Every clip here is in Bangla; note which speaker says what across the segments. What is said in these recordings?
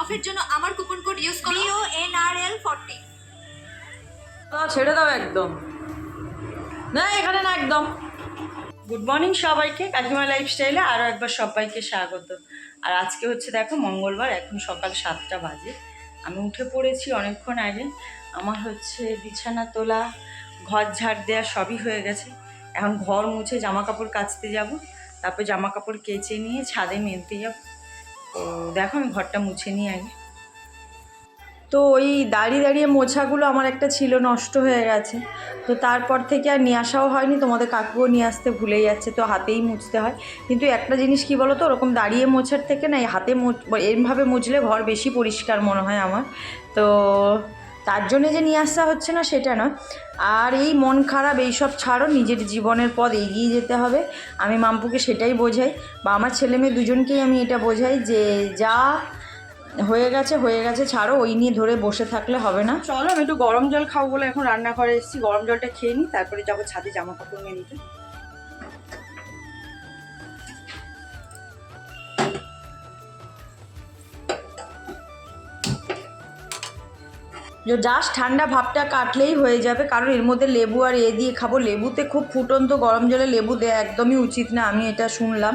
Speaker 1: অফের জন্য আমার কুপন কোড ইউজ করো। U N R L forty
Speaker 2: দাও, ছেড়ে দাও একদম। না এখানে না একদম। গুড মর্নিং সবাইকে কাকিমা লাইফস্টাইলে আরও একবার সবাইকে স্বাগত। আর আজকে হচ্ছে দেখো মঙ্গলবার এখন সকাল সাতটা বাজে। আমি উঠে পড়েছি অনেকক্ষণ আগে। আমার হচ্ছে বিছানা তোলা ঘর ঝাড় দেওয়া সবই হয়ে গেছে। এখন ঘর মুছে জামা কাপড় কাচতে যাব তারপর জামা কাপড় কেচে নিয়ে ছাদে মেলতে যাব। তো দেখো আমি ঘরটা মুছে নিই আগে। তো ওই দাঁড়িয়ে দাঁড়িয়ে মোছাগুলো আমার একটা ছিল, নষ্ট হয়ে গেছে। তো তারপর থেকে আর নিয়ে আসাও হয়নি, তোমাদের কাকুও নিয়ে আসতে ভুলে যাচ্ছে, তো হাতেই মুছতে হয়। কিন্তু একটা জিনিস কি বলো তো ওরকম দাঁড়িয়ে মোছার থেকে না হাতে মুছ- এরমভাবে মুছলে ঘর বেশি পরিষ্কার মনে হয় আমার। তো তার জন্য যে নিয়ে আসা হচ্ছে না, সেটা না আর এই মন খারাপ এইসব ছাড়ো, নিজের জীবনের পথ এগিয়ে যেতে হবে। আমি মাম্পুকে সেটাই বোঝাই। বা আমার ছেলে মেয়ে দুজনকেই আমি এটা বোঝাই যে যা হয়ে গেছে হয়ে গেছে, ছাড়ো, ওই নিয়ে ধরে বসে থাকলে হবে না। চলো, আমি একটু গরম জল খাব বলে এখন রান্না করে এসেছি। গরম জলটা খেয়ে নিই তারপরে যাব ছাদে জামা কাপড় মেলতে জাস্ট ঠান্ডা ভাবটা কাটলেই হয়ে যাবে, কারণ এর মধ্যে লেবু আর এ দিয়ে খাব। লেবুতে খুব ফুটন্ত গরম জলে লেবু দেওয়া একদমই উচিত না, আমি এটা শুনলাম।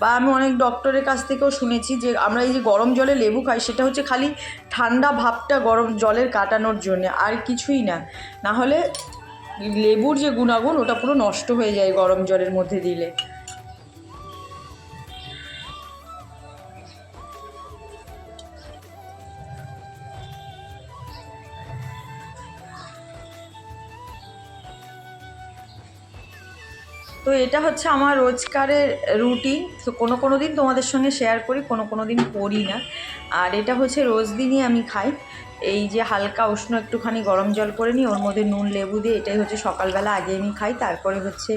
Speaker 2: বা আমি অনেক ডক্টরের কাছ থেকেও শুনেছি যে আমরা এই যে গরম জলে লেবু খাই, সেটা হচ্ছে খালি ঠান্ডা ভাবটা গরম জলের কাটানোর জন্য, আর কিছুই না। না হলে লেবুর যে গুণাগুণ, ওটা পুরো নষ্ট হয়ে যায় গরম জলের মধ্যে দিলে। তো এটা হচ্ছে আমার রোজকারের রুটিন তো কোনো কোনো দিন তোমাদের সঙ্গে শেয়ার করি, কোনো কোনো দিন করি না। আর এটা হচ্ছে রোজ দিনই আমি খাই। এই যে হালকা উষ্ণ একটুখানি গরম জল করে নিই ওর মধ্যে নুন, লেবু দিয়ে এটাই হচ্ছে সকালবেলা আগে আমি খাই। তারপরে হচ্ছে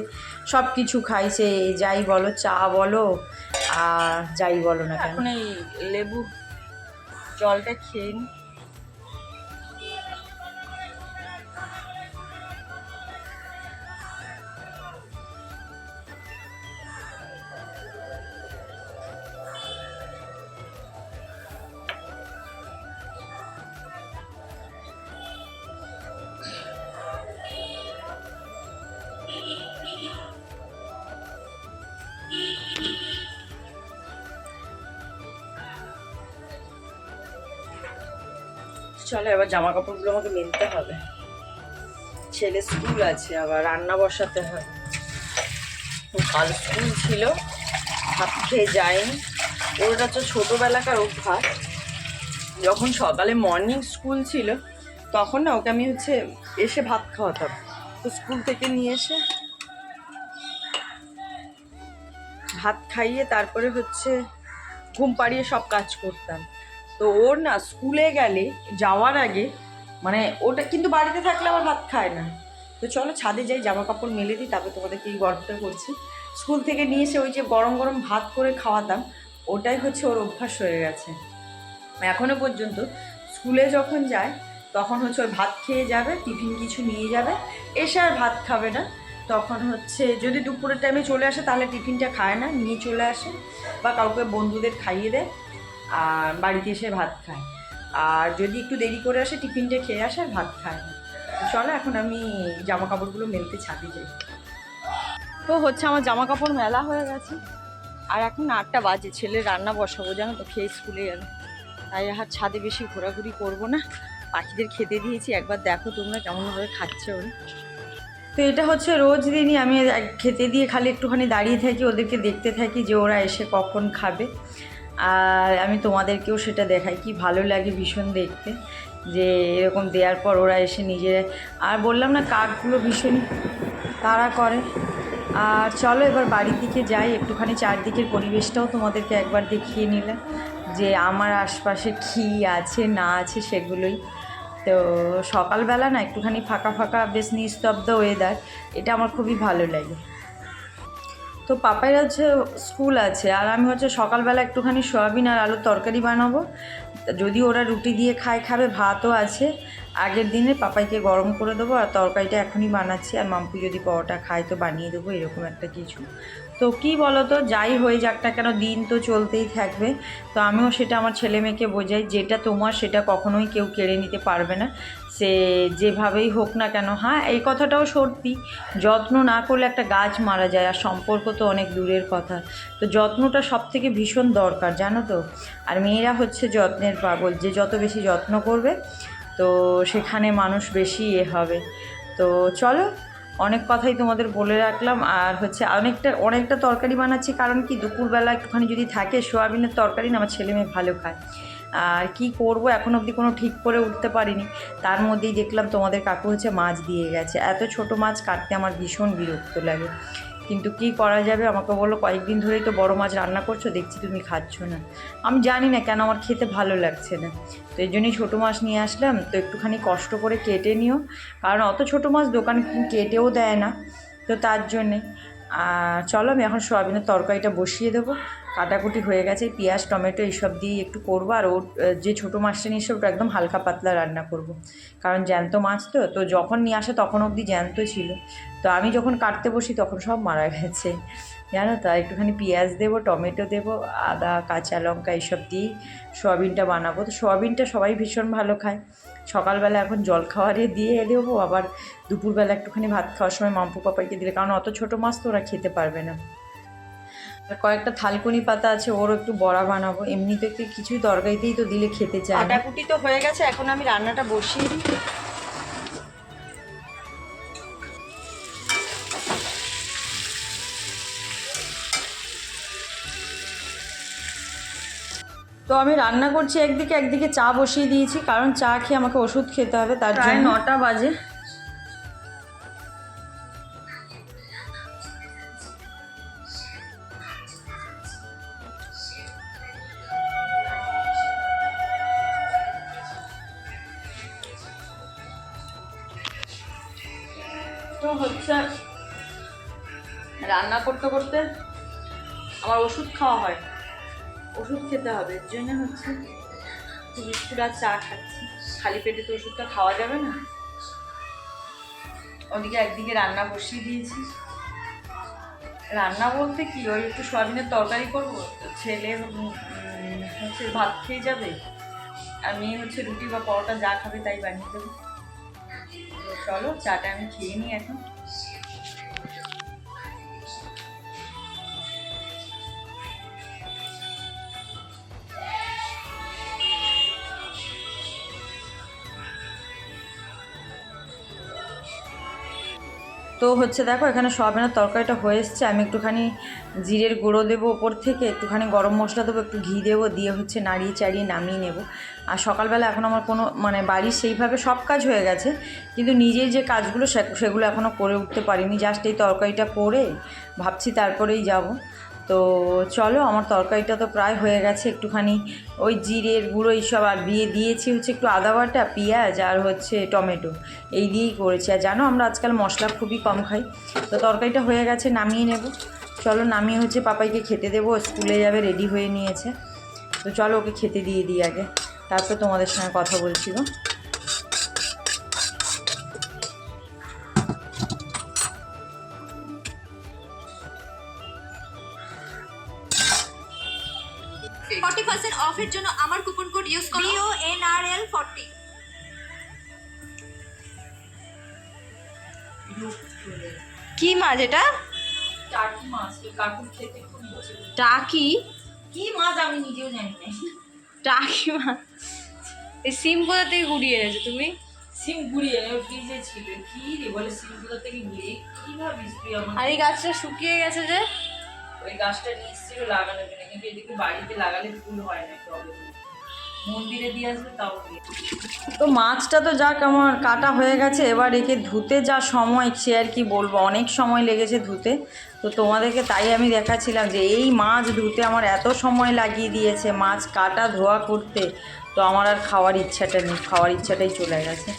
Speaker 2: সব কিছু খাই, সে যাই বলো, চা বলো, আর যাই বলো না এখন এই লেবু জলটা খেয়ে নিই চলো, এবার জামা কাপড়গুলো আমাকে মেলতে হবে। ছেলে স্কুল আছে, আবার রান্না বসাতে হয়। কাল স্কুল ছিল, ভাত খেয়ে যায়নি। ওর হচ্ছে ছোটোবেলাকার অভ্যাস। যখন সকালে মর্নিং স্কুল ছিল, তখন না ওকে আমি হচ্ছে এসে ভাত খাওয়াতাম। তো স্কুল থেকে নিয়ে এসে ভাত খাইয়ে তারপরে হচ্ছে ঘুম পাড়িয়ে সব কাজ করতাম। তো ওর না স্কুলে গেলে যাওয়ার আগে মানে ওটা, কিন্তু বাড়িতে থাকলে আবার ভাত খায় না। তো চলো ছাদে যাই জামা কাপড় মেলে দিই, তারপর তোমাদেরকে এই গল্পটা করছি স্কুল থেকে নিয়ে এসে ওই যে গরম গরম ভাত করে খাওয়াতাম, ওটাই হচ্ছে ওর অভ্যাস হয়ে গেছে। এখনও পর্যন্ত স্কুলে যখন যায়, তখন হচ্ছে ওর ভাত খেয়ে যাবে, টিফিন কিছু নিয়ে যাবে, এসে আর ভাত খাবে না। তখন হচ্ছে যদি দুপুরের টাইমে চলে আসে, তাহলে টিফিনটা খায় না, নিয়ে চলে আসে বা কাউকে বন্ধুদের খাইয়ে দেয়। আর বাড়িতে এসে ভাত খায়। আর যদি একটু দেরি করে আসে, টিফিনটা খেয়ে আসে আর ভাত খায় চলো, এখন আমি জামা কাপড়গুলো মেলতে ছাদে যাই। তো হচ্ছে আমার জামা কাপড় মেলা হয়ে গেছে। আর এখন আটটা বাজে, ছেলে রান্না বসাবো, জানো তো, খেয়ে স্কুলে যাবে তাই আর ছাদে বেশি ঘোরাঘুরি করব না। পাখিদের খেতে দিয়েছি, একবার দেখো তোমরা কেমনভাবে খাচ্ছে। ওরা তো এটা হচ্ছে রোজ দিনই আমি খেতে দিয়ে খালি একটুখানি দাঁড়িয়ে থাকি, ওদেরকে দেখতে থাকি যে ওরা এসে কখন খাবে। আর আমি তোমাদেরকেও সেটা দেখাই, কি ভালো লাগে ভীষণ দেখতে, যে এরকম দেওয়ার পর ওরা এসে নিজেরা, আর বললাম না কাকগুলো ভীষণ তারা করে। আর চলো এবার বাড়ির দিকে যাই, একটুখানি চারদিকের পরিবেশটাও তোমাদেরকে একবার দেখিয়ে নিলাম, যে আমার আশপাশে কী আছে, না আছে সেগুলোই। তো সকালবেলা না একটুখানি ফাঁকা ফাঁকা বেশ নিস্তব্ধ ওয়েদার এটা আমার খুবই ভালো লাগে। তো পাপাইর হচ্ছে স্কুল আছে, আর আমি হচ্ছে সকালবেলা একটুখানি সয়াবিন আর আলুর তরকারি বানাবো। যদি ওরা রুটি দিয়ে খায়, খাবে, ভাতও আছে। আগের দিনে পাপাইকে গরম করে দেবো আর তরকারিটা এখনই বানাচ্ছি, আর মাম্পু যদি পরোটা খায় তো বানিয়ে দেবো, এরকম একটা কিছু। তো কি বলো তো যাই হয়ে যাক না কেন, দিন তো চলতেই থাকবে। তো আমিও সেটা আমার ছেলে মেয়েকে বোঝাই, যেটা তোমার সেটা কখনোই কেউ কেড়ে নিতে পারবে না। সে যেভাবেই হোক না কেন হ্যাঁ এই কথাটাও সত্যি। যত্ন না করলে একটা গাছ মারা যায়, আর সম্পর্ক তো অনেক দূরের কথা। তো যত্নটা সব থেকে ভীষণ দরকার, জানো তো? আর মেয়েরা হচ্ছে যত্নের পাগল, যে যত বেশি যত্ন করবে, তো সেখানে মানুষ বেশি এ হবে। তো চলো, অনেক কথাই তোমাদের বলে রাখলাম, আর হচ্ছে অনেকটা অনেকটা তরকারি বানাচ্ছি, কারণ কি, দুপুরবেলা একটুখানি যদি থাকে, সোয়াবিনের তরকারি না, আমার ছেলে মেয়ে ভালো খায়। আর কি করব? এখন অবধি কোনো ঠিক করে উঠতে পারিনি। তার মধ্যেই দেখলাম তোমাদের কাকু হচ্ছে মাছ দিয়ে গেছে। এত ছোট মাছ কাটতে আমার ভীষণ বিরক্ত লাগে। কিন্তু কি করা যাবে? আমাকে বলল, কয়েকদিন ধরেই তো বড় মাছ রান্না করছ, দেখছি তুমি খাচ্ছ না। আমি জানি না কেন আমার খেতে ভালো লাগছে না। তো এই জন্যই ছোটো মাছ নিয়ে আসলাম। তো একটুখানি কষ্ট করে কেটে নিও। কারণ অত ছোটো মাছ দোকান কেটেও দেয় না। তো তার জন্যে। আর চলো, আমি এখন সোয়াবিনের তরকারিটা বসিয়ে দেবো। কাটাকুটি হয়ে গেছে, পেঁয়াজ, টমেটো এইসব দিয়ে একটু করব। আর ওর যে ছোটো মাছটা নিয়ে এসে ওটা একদম হালকা পাতলা রান্না করব। কারণ জ্যান্ত মাছ তো তো যখন নিয়ে আসে তখন অবধি জ্যান্ত ছিল। তো আমি যখন কাটতে বসি তখন সব মারা গেছে। জানো তো, একটুখানি পেঁয়াজ দেবো, টমেটো দেবো, আদা, কাঁচা লঙ্কা এইসব দিয়েই সোয়াবিনটা বানাবো। তো সোয়াবিনটা সবাই ভীষণ ভালো খায়। সকালবেলা এখন জল খাওয়ারে দিয়ে দেবো আবার দুপুরবেলা একটুখানি ভাত খাওয়ার সময় মাম্পু পাপাইকে দিলে, কারণ অত ছোটো মাছ তো ওরা খেতে পারবে না। আর কয়েকটা থালকুনি পাতা আছে ওরও একটু বড়া বানাবো। এমনিতে কিছুই তরকারিতেই তো দিলে খেতে চায় কাটাকুটি তো হয়ে গেছে এখন আমি রান্নাটা বসিয়ে দিই। তো আমি রান্না করছি একদিকে একদিকে চা বসিয়ে দিয়েছি কারণ চা খেয়ে আমাকে ওষুধ খেতে হবে তার জন্য। নটা বাজে। তো হচ্ছে রান্না করতে করতে আমার ওষুধ খাওয়া হয়। ওষুধ খেতে হবে, এর জন্য হচ্ছে বিস্কুট আর চা খাচ্ছি। খালি পেটে তো ওষুধটা খাওয়া যাবে না। ওদিকে একদিকে রান্না বসিয়ে দিয়েছি। রান্না বলতে কি, ওই একটু সয়াবিনের তরকারি করব ছেলে হচ্ছে ভাত খেয়ে যাবে। আর মেয়ে হচ্ছে রুটি বা পরোটা যা খাবে তাই বানিয়ে দেবো। চলো চাটা আমি খেয়ে নিই এখন। তো হচ্ছে দেখো, এখানে সয়াবিনের তরকারিটা হয়ে এসছে। আমি একটুখানি জিরের গুঁড়ো দেবো ওপর থেকে, একটুখানি গরম মশলা দেবো, একটু ঘি দেবো, দিয়ে হচ্ছে নাড়িয়ে চাড়িয়ে নামিয়ে নেব। আর সকালবেলা এখন আমার কোনো মানে বাড়ির সেইভাবে সব কাজ হয়ে গেছে, কিন্তু নিজের যে কাজগুলো সেগুলো এখনও করে উঠতে পারিনি। জাস্ট এই তরকারিটা করে ভাবছি তারপরেই যাব। তো চলো, আমার তরকারিটা তো প্রায় হয়ে গেছে একটুখানি। ওই জিরের গুঁড়ো এইসব আর দিয়ে দিয়েছি হচ্ছে একটু আদা বাটা, পেঁয়াজ আর হচ্ছে টমেটো। এই দিয়েই করেছি। আর জানো, আমরা আজকাল মশলা খুবই কম খাই। তো তরকারিটা হয়ে গেছে, নামিয়ে নেব। চলো, নামিয়ে হচ্ছে পাপাইকে খেতে দেবো। স্কুলে যাবে, রেডি হয়ে নিয়েছে। তো চলো, ওকে খেতে দিয়ে দিই আগে। তারপর তোমাদের সঙ্গে কথা বলছি গো।
Speaker 1: ফর্টি পার্সেন্ট অফের জন্য আমার কুপন কোড ইউজ করো। B O N R L forty
Speaker 3: কি মাছ এটা?
Speaker 2: টাকি মাছ কাকুর খেতে খুব
Speaker 3: টাকি?
Speaker 2: কি মাছ আমি নিজেও জানি না।
Speaker 3: টাকি মাছ। এই সিম কোথা থেকে গুড়িয়ে এনেছো তুমি?
Speaker 2: সিম ফ্রিজে ছিল। কি রে বলে সিম কোথা থেকে গুড়িয়ে কি ভাবিস তুই আমার
Speaker 3: আর এই গাছটা শুকিয়ে গেছে যে?
Speaker 2: ওই গাছটা নিয়ে এসেছিল লাগানোর জন্য, কিন্তু এদিকে বাড়িতে লাগালে ফুল হয় না প্রবলেম তো মাছটা তো যাক, আমার কাটা হয়ে গেছে, এবার একে ধুতে যা সময়, সে আর কি বলব, অনেক সময় লেগেছে ধুতে। তো তোমাদেরকে তাই আমি দেখাচ্ছিলাম যে এই মাছ ধুতে আমার এত সময় লাগিয়ে দিয়েছে, মাছ কাটা ধোয়া করতে। তো আমার আর খাওয়ার ইচ্ছাটা নেই, খাওয়ার ইচ্ছাটাই চলে গেছে।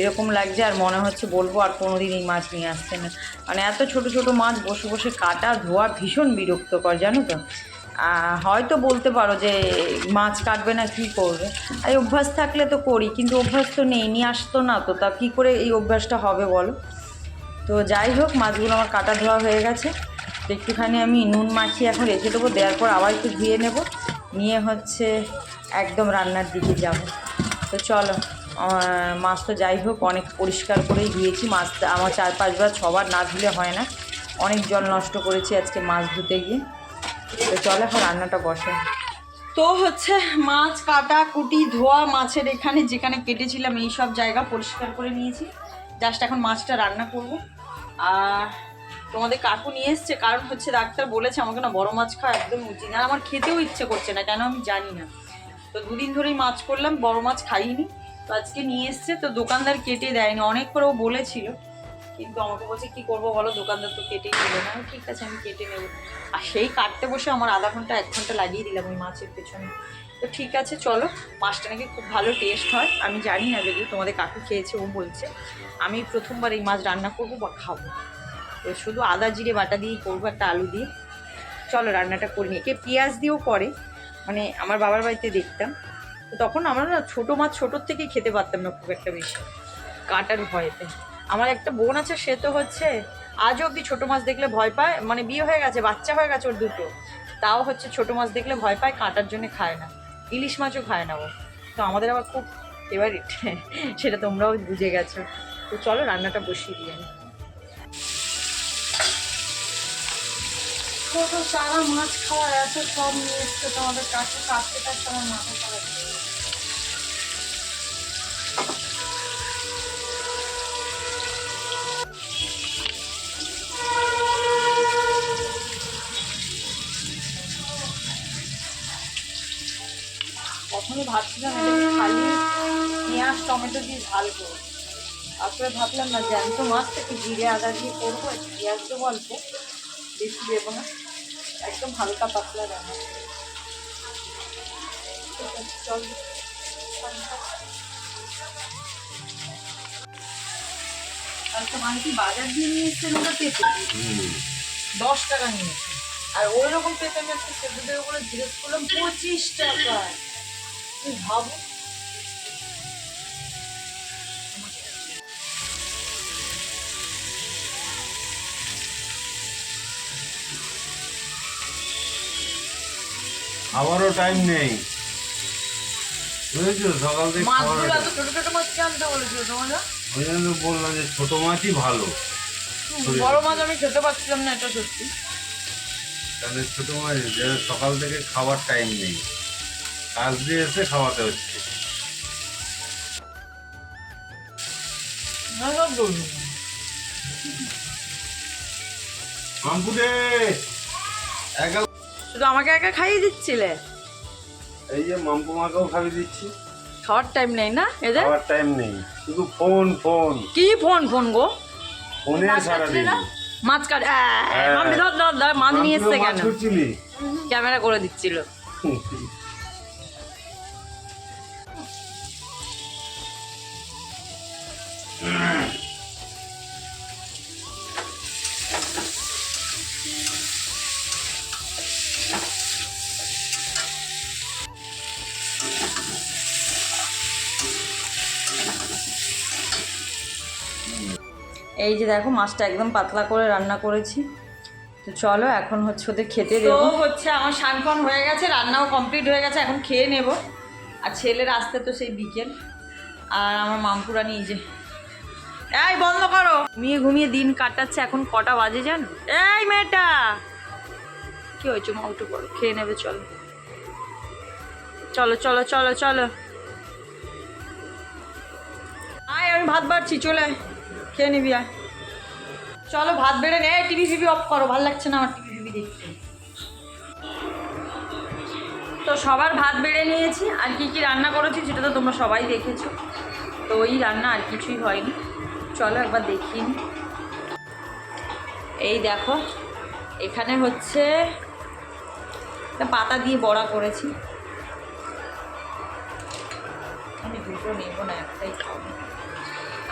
Speaker 2: এরকম লাগছে আর মনে হচ্ছে বলব আর কোনো দিন এই মাছ নিয়ে আসছে না। মানে এত ছোট ছোট মাছ বসে বসে কাটা ধোয়া ভীষণ বিরক্তকর, জানো তো? হয়তো বলতে পারো যে মাছ কাটবে না কি করবে। এই অভ্যাস থাকলে তো করি, কিন্তু অভ্যাস তো নেই, নিয়ে আসতো না তো, তা কী করে এই অভ্যাসটা হবে বলো? তো যাই হোক, মাছগুলো আমার কাটা ধোয়া হয়ে গেছে। তো একটুখানি আমি নুন মাখিয়ে এখন রেখে দেবো, দেওয়ার পর আবার একটু ধুয়ে নেব। নিয়ে হচ্ছে একদম রান্নার দিকে যাব। তো চলো। মাছ তো যাই হোক, অনেক পরিষ্কার করেই ধুয়েছি মাছটা আমার চার পাঁচবার ছবার না ধুলে হয় না। অনেক জল নষ্ট করেছি আজকে মাছ ধুতে গিয়ে। তো চলো এখন রান্নাটা বসে। তো হচ্ছে মাছ, কাটা, কুটি, ধোয়া, মাছের এখানে যেখানে কেটেছিলাম, এই সব জায়গা পরিষ্কার করে নিয়েছি। জাস্ট এখন মাছটা রান্না করব। আর তোমাদের কাকু নিয়ে এসছে, কারণ হচ্ছে ডাক্তার বলেছে আমাকে না বড় মাছ খাওয়া একদম উচিত। না আমার খেতেও ইচ্ছে করছে না, কেন আমি জানি না। তো দুদিন ধরেই মাছ করলাম, বড় মাছ খাইনি। তো আজকে নিয়ে এসছে, তো দোকানদার কেটে দেয়নি অনেক করেও বলেছিল। কিন্তু আমাকে বলছে, কি করব বলো, দোকানদার তো কেটেই দিল না। ঠিক আছে, আমি কেটে নেব। আর সেই কাটতে বসে আমার আধা ঘণ্টা, এক ঘণ্টা লাগিয়ে দিলাম ওই মাছের পেছনে। তো ঠিক আছে, চলো, মাছটা নাকি খুব ভালো টেস্ট হয়, আমি জানি না যদি তোমাদের কাকু খেয়েছে, ও বলছে, আমি প্রথমবার এই মাছ রান্না করব বা খাব। তো শুধু আদা জিরে বাটা দিয়েই করব, একটা আলু দিয়ে। চলো রান্নাটা করে নিই। কে পেঁয়াজ দিয়েও করে মানে আমার বাবার বাড়িতে দেখতাম। তখন আমরা না ছোটো মাছ ছোটোর থেকেই খেতে পারতাম না খুব একটা বেশি। কাটার ভয়েতে। আমার একটা বোন আছে, সে তো হচ্ছে আজও অবধি ছোটো মাছ দেখলে ভয় পায় মানে বিয়ে হয়ে গেছে, বাচ্চা হয়ে গেছে ওর দুটো। তাও হচ্ছে ছোটো মাছ দেখলে ভয় পায়, কাঁটার জন্য খায় না। ইলিশ মাছও খায় না ও। তো আমাদের আবার খুব ফেভারিট সেটা তোমরাও বুঝে গেছো। তো চলো রান্নাটা বসিয়ে দিয়ে আমি। কত সারা মাছ খাওয়ার আছে সব নিয়ে এসছে, তোমাদের কাছে কাটতে কাটতে আমার মাথা গেছে। প্রথমে ভাবছিলাম খালি পেঁয়াজ, টমেটো দিয়ে ঝাল করব। তারপরে ভাবলাম না, জ্যান্ত মাছটা একটু জিরে আদা দিয়ে করব, একটু পেঁয়াজ দেবো অল্প, বেশি দেবো না। একদম হালকা পাতলা রান্না। চল। আচ্ছা বাজার দিয়ে নিয়ে এসছেন পেঁপে? দশ টাকা নিয়েছে আর ওই রকম পেঁপে আমি একটা বলে জিজ্ঞেস করলাম পঁচিশ টাকা। তুই ভাবো?
Speaker 4: খাবারও টাইম নেই। বুঝেছ? সকাল থেকে খাবার
Speaker 2: মাছগুলো এত ছোট ছোট মাছ কে আনতে বলেছিল তোমাকে
Speaker 4: ওই জন্য বললাম যে ছোট মাছই ভালো।
Speaker 2: বড় মাছ আমি খেতে পারছিলাম না এটা সত্যি।
Speaker 4: তাহলে ছোট মাছ সকাল থেকে খাবার টাইম নেই। কাজ দিয়ে এসে খাওয়াতে হচ্ছে।
Speaker 2: শুধু আমাকে একা খাইয়ে দিচ্ছিলে?
Speaker 4: এই যে মাম্পু মাকেও খাইয়ে দিচ্ছি।
Speaker 2: খাওয়ার টাইম নেই না এদের?
Speaker 4: খাওয়ার টাইম নেই। শুধু ফোন ফোন।
Speaker 2: কি ফোন ফোন গো?
Speaker 4: ফোনে সারাদিন।
Speaker 2: মাছ কাট
Speaker 4: হ্যাঁ।
Speaker 2: মামি ধর ধর ধর মাছ নিয়ে এসছে কেন? ক্যামেরা করে দিচ্ছিল। এই যে দেখো মাছটা একদম পাতলা করে রান্না করেছি। তো চলো এখন হচ্ছে ওদের খেতে দেবো। হচ্ছে আমার সানফান হয়ে গেছে রান্নাও কমপ্লিট হয়ে গেছে এখন খেয়ে নেব। আর ছেলের আসতে তো সেই বিকেল। আর আমার মামপুরা নিয়ে যে এই বন্ধ করো। ঘুমিয়ে ঘুমিয়ে দিন কাটাচ্ছে এখন কটা বাজে জানো? এই মেয়েটা। কি হয়েছে মা উঠে পড়ো খেয়ে নেবে চলো। চলো চলো চলো চলো। আয় আমি ভাত বাড়ছি চলে আয়। খেয়ে নিবি আর চলো ভাত বেড়ে নে টিভি ফিভি অফ করো, ভালো লাগছে না আমার টিভি ফিভি দেখতে। তো সবার ভাত বেড়ে নিয়েছি, আর কি কি রান্না করেছি সেটা তো তোমরা সবাই দেখেছ। তো ওই রান্না আর কিছুই হয়নি। চলো একবার নিই এই দেখো, এখানে হচ্ছে পাতা দিয়ে বড়া করেছি। আমি দুটো নেব না, একটাই খাব।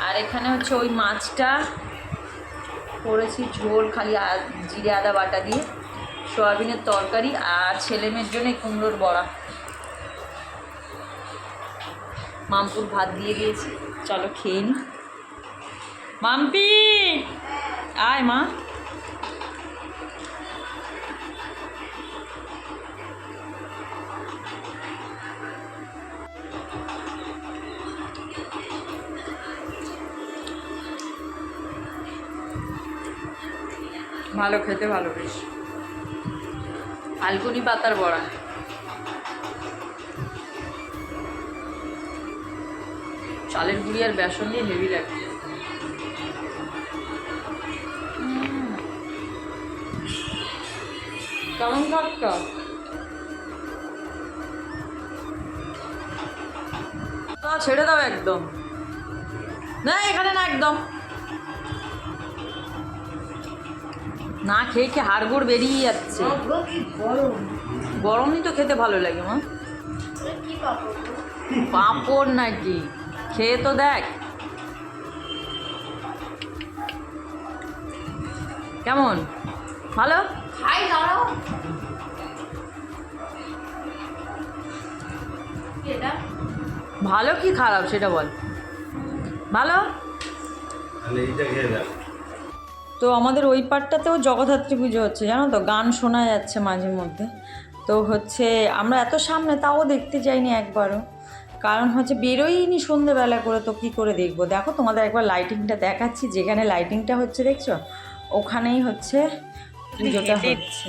Speaker 2: আর এখানে হচ্ছে ওই মাছটা করেছি ঝোল, খালি জিরে, আদা, বাটা দিয়ে। সোয়াবিনের তরকারি আর ছেলে মেয়ের জন্য কুমড়োর বড়া। মামপুর ভাত দিয়ে দিয়েছি। চলো খেয়ে নি। মাম্পি! আয় মা। ভালো খেতে ভালো বেশ আলকুনি পাতার বড়া। চালের গুঁড়ি আর বেসন দিয়ে হেভি লাগে। কেমন খাটটা ছেড়ে দাও একদম। না, এখানে না একদম। না খেয়ে খেয়ে হাড়গোড় বেরিয়ে যাচ্ছে। গরমই তো খেতে ভালো লাগে মা। পাঁপড়? নাকি? খেয়ে তো দেখ। কেমন? ভালো?
Speaker 1: খাই দাঁড়াও।
Speaker 2: ভালো কি খারাপ সেটা বল। ভালো?
Speaker 4: এইটা খেয়ে দেখ।
Speaker 2: তো আমাদের ওই পার্টটাতেও জগদ্ধাত্রী পুজো হচ্ছে জানো তো? গান শোনা যাচ্ছে মাঝে মধ্যে। তো হচ্ছে আমরা এত সামনে তাও দেখতে যাইনি একবারও। কারণ হচ্ছে বেরোইনি সন্ধেবেলা করে তো কী করে দেখব? দেখো তোমাদের একবার লাইটিংটা দেখাচ্ছি যেখানে লাইটিংটা হচ্ছে দেখছ? ওখানেই হচ্ছে পুজোটা হচ্ছে।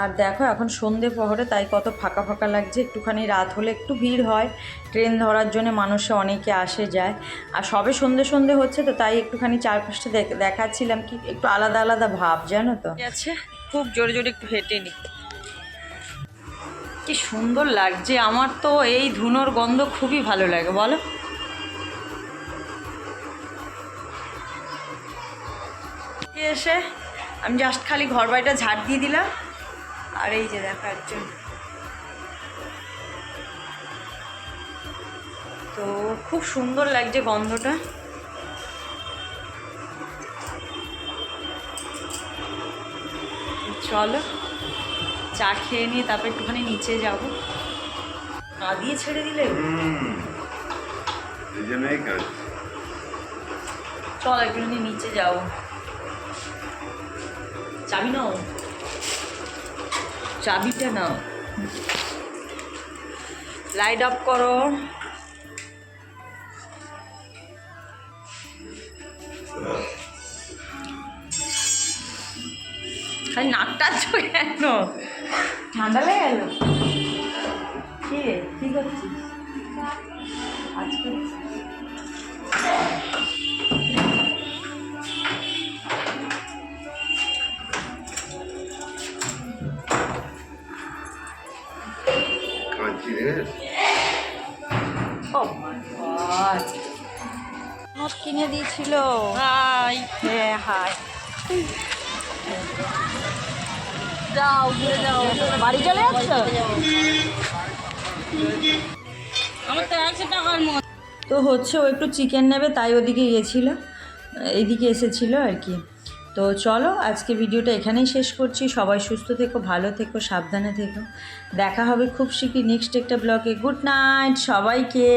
Speaker 2: আর দেখো, এখন সন্ধে পহরে তাই কত ফাঁকা ফাঁকা লাগছে। একটুখানি রাত হলে একটু ভিড় হয়। ট্রেন ধরার জন্য মানুষ অনেকে আসে, যায়। আর সবে সন্ধে সন্ধে হচ্ছে তো, তাই একটুখানি চারপাশটা দেখাচ্ছিলাম কি, একটু আলাদা আলাদা ভাব, জানো তো? আছে, খুব জোরে জোরে একটু হেঁটে নি। কি সুন্দর লাগছে, আমার তো এই ধুনোর গন্ধ খুবই ভালো লাগে, বলো। এসে, আমি জাস্ট খালি ঘর বাড়িটা ঝাড় দিয়ে দিলাম। আর এই যে দেখা একজন। তো খুব সুন্দর লাগছে গন্ধটা। চলো চা খেয়ে নিয়ে তারপর একটুখানি নিচে যাব। না দিয়ে ছেড়ে দিলে? চল একটুখানি নিচে যাও চাবি নাও। চাবিটা নাও। লাইট অফ করো। খালি নাকটা কেন ঠান্ডা লেগে গেল? কি? রে কি করছিস? আজকে
Speaker 4: কাঁচি রে
Speaker 2: ও নোট কিনে দিয়েছিল। হাই। হ্যাঁ হাই। যাও ঘুরে যাও বাড়ি চলে যাচ্ছ?
Speaker 3: আমার তো একশো টাকার মতো।
Speaker 2: তো হচ্ছে ও একটু চিকেন নেবে তাই ওদিকে গিয়েছিল। এইদিকে এসেছিল আর কি। তো চলো আজকে ভিডিওটা এখানেই শেষ করছি। সবাই সুস্থ থেকো, ভালো থেকো, সাবধানে থেকো। দেখা হবে খুব শিখি নেক্সট একটা ব্লগে গুড নাইট সবাইকে।